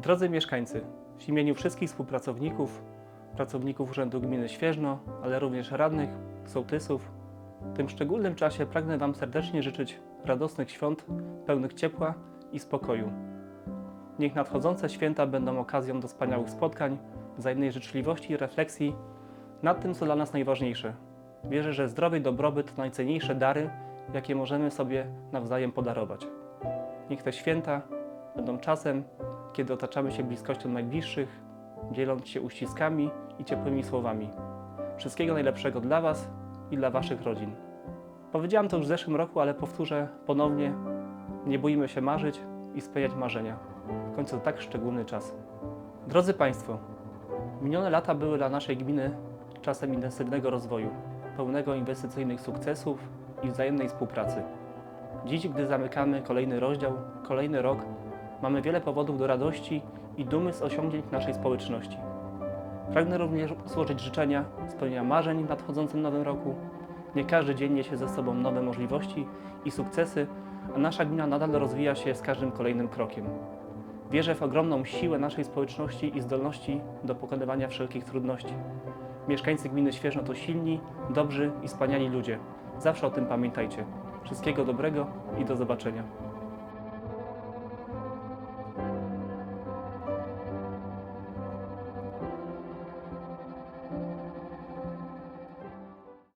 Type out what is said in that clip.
Drodzy mieszkańcy, w imieniu wszystkich współpracowników, pracowników Urzędu Gminy Świeżno, ale również radnych, sołtysów, w tym szczególnym czasie pragnę Wam serdecznie życzyć radosnych świąt, pełnych ciepła i spokoju. Niech nadchodzące święta będą okazją do wspaniałych spotkań, wzajemnej życzliwości i refleksji nad tym, co dla nas najważniejsze. Wierzę, że zdrowie i dobrobyt to najcenniejsze dary, jakie możemy sobie nawzajem podarować. Niech te święta będą czasem, kiedy otaczamy się bliskością najbliższych, dzieląc się uściskami i ciepłymi słowami. Wszystkiego najlepszego dla Was i dla Waszych rodzin. Powiedziałam to już w zeszłym roku, ale powtórzę ponownie: nie boimy się marzyć i spełniać marzenia. W końcu to tak szczególny czas. Drodzy Państwo, minione lata były dla naszej gminy czasem intensywnego rozwoju, pełnego inwestycyjnych sukcesów i wzajemnej współpracy. Dziś, gdy zamykamy kolejny rozdział, kolejny rok, mamy wiele powodów do radości i dumy z osiągnięć naszej społeczności. Pragnę również złożyć życzenia spełnienia marzeń w nadchodzącym nowym roku. Nie każdy dzień niesie ze sobą nowe możliwości i sukcesy, a nasza gmina nadal rozwija się z każdym kolejnym krokiem. Wierzę w ogromną siłę naszej społeczności i zdolności do pokonywania wszelkich trudności. Mieszkańcy gminy Świeżno to silni, dobrzy i wspaniali ludzie. Zawsze o tym pamiętajcie. Wszystkiego dobrego i do zobaczenia.